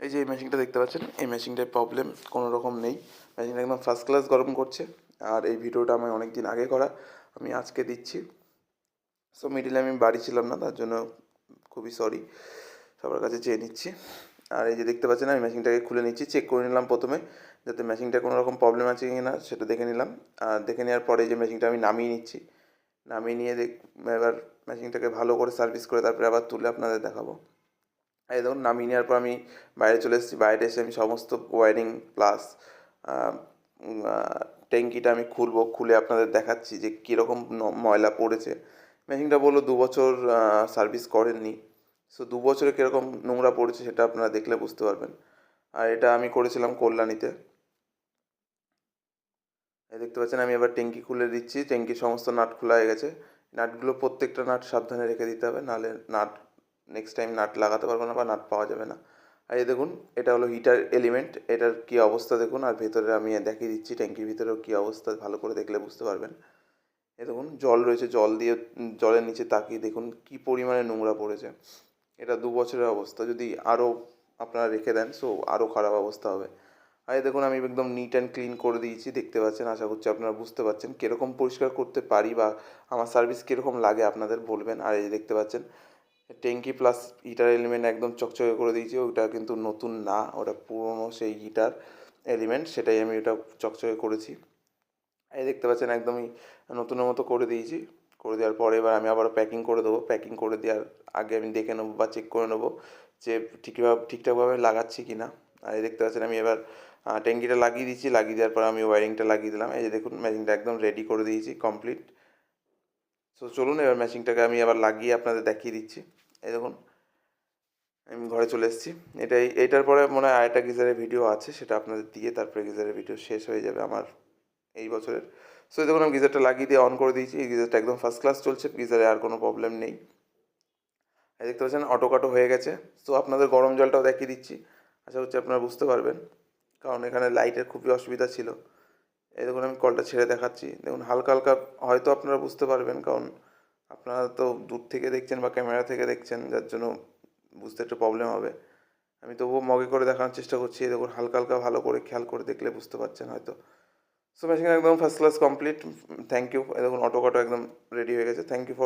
এই যে এই মেশিনটা দেখতে পাচ্ছেন, এই মেশিনটায় প্রবলেম কোনো রকম নেই। মেশিনটা একদম ফার্স্ট ক্লাস গরম করছে। আর এই ভিডিওটা আমি অনেক দিন আগে করা, আমি আজকে দিচ্ছি। সো মিডিলে আমি বাড়ি ছিলাম না, তার জন্য খুবই সরি সবার কাছে চেয়ে নিচ্ছি। আর এই যে দেখতে পাচ্ছেন, আমি মেশিনটাকে খুলে নিচ্ছি চেক করে নিলাম প্রথমে, যাতে মেশিনটা কোনো রকম প্রবলেম আছে কি না সেটা দেখে নিলাম। আর দেখে নেওয়ার পরে যে মেশিনটা আমি নামিয়ে নিচ্ছি। নামিয়ে নিয়ে দেখ, এবার মেশিনটাকে ভালো করে সার্ভিস করে তারপরে আবার তুলে আপনাদের দেখাবো। এই দেখুন, নামিয়ে নেওয়ার পর আমি বাইরে চলে এসেছি। বাইরে এসে আমি সমস্ত ওয়ারিং প্লাস ট্যাঙ্কিটা আমি খুলবো, খুলে আপনাদের দেখাচ্ছি যে কীরকম ময়লা পড়েছে। মেশিনটা বলল দু বছর সার্ভিস করেননি। সো দু বছরে কীরকম নোংরা পড়েছে সেটা আপনারা দেখলে বুঝতে পারবেন। আর এটা আমি করেছিলাম কল্যাণীতে। দেখতে পাচ্ছেন, আমি এবার ট্যাঙ্কি খুলে দিচ্ছি। ট্যাঙ্কির সমস্ত নাট খোলা হয়ে গেছে। নাটগুলো প্রত্যেকটা নাট সাবধানে রেখে দিতে হবে নাহলে নাট নেক্সট টাইম নাট লাগাতে পারব না বা নাট পাওয়া যাবে না। আর এই দেখুন, এটা হলো হিটার এলিমেন্ট এটার কী অবস্থা দেখুন, আর ভেতরে আমি দেখিয়ে দিচ্ছি ট্যাঙ্কির ভিতরেও কী অবস্থা, ভালো করে দেখলে বুঝতে পারবেন। এ দেখুন, জল রয়েছে, জল দিয়ে, জলের নিচে তাকিয়ে দেখুন কী পরিমাণে নোংরা পড়েছে। এটা দু বছরের অবস্থা, যদি আরও আপনারা রেখে দেন সো আরও খারাপ অবস্থা হবে। আর দেখুন, আমি একদম নিট অ্যান্ড ক্লিন করে দিয়েছি, দেখতে পাচ্ছেন, আশা করছি আপনারা বুঝতে পারছেন, কীরকম পরিষ্কার করতে পারি বা আমার সার্ভিস কীরকম লাগে আপনাদের বলবেন, আর এই দেখতে পাচ্ছেন ট্যাঙ্কি প্লাস হিটার এলিমেন্ট একদম চকচকে করে দিয়েছি, ওটা কিন্তু নতুন না, ওটা পুরনো সেই হিটার এলিমেন্ট সেটাই আমি ওটা চকচকে করেছি। এই দেখতে পাচ্ছেন একদমই নতুনের মতো করে দিয়েছি, করে দেওয়ার পরে এবার আমি আবার প্যাকিং করে দেবো প্যাকিং করে দেওয়ার আগে আমি দেখে নেব বা চেক করে নেব যে ঠিকভাবে ঠিকঠাকভাবে লাগাচ্ছি কি না আর এই দেখতে পাচ্ছেন আমি এবার ট্যাঙ্কিটা লাগিয়ে দিয়েছি, লাগিয়ে দেওয়ার পর আমি ওয়ারিংটা লাগিয়ে দিলাম। এই যে দেখুন মেশিনটা একদম রেডি করে দিয়েছি কমপ্লিট সো চলুন এবার ম্যাচিংটাকে আমি আবার লাগিয়ে আপনাদের দেখিয়ে দিচ্ছি। এই দেখুন, আমি ঘরে চলে এসেছি। এটাই এইটার পরে মনে হয় আরেকটা গিজারের ভিডিও আছে, সেটা আপনাদের দিয়ে তারপরে গিজারের ভিডিও শেষ হয়ে যাবে আমার এই বছরের। সো দেখুন, আমি গিজারটা লাগিয়ে দিয়ে অন করে দিয়েছি। এই গিজারটা একদম ফার্স্ট ক্লাস চলছে, গিজারে আর কোনো প্রবলেম নেই। দেখতে পাচ্ছেন অটো কাটো হয়ে গেছে। সো আপনাদের গরম জলটাও দেখিয়ে দিচ্ছি। আশা করছি আপনারা বুঝতে পারবেন। কারণ এখানে লাইটের খুবই অসুবিধা ছিল। এই দেখুন, আমি কলটা ছেড়ে দেখাচ্ছি। দেখুন, হালকা হালকা হয়তো আপনারা বুঝতে পারবেন, কারণ আপনারা তো দূর থেকে দেখছেন বা ক্যামেরা থেকে দেখছেন, যার জন্য বুঝতে একটু প্রবলেম হবে। আমি তবুও মগে করে দেখানোর চেষ্টা করছি। এই দেখুন, হালকা হালকা ভালো করে খেয়াল করে দেখলে বুঝতে পারছেন হয়তো। সো মেশিন একদম first class complete thank you দেখুন অটো কটো একদম রেডি হয়ে গেছে। Thank you for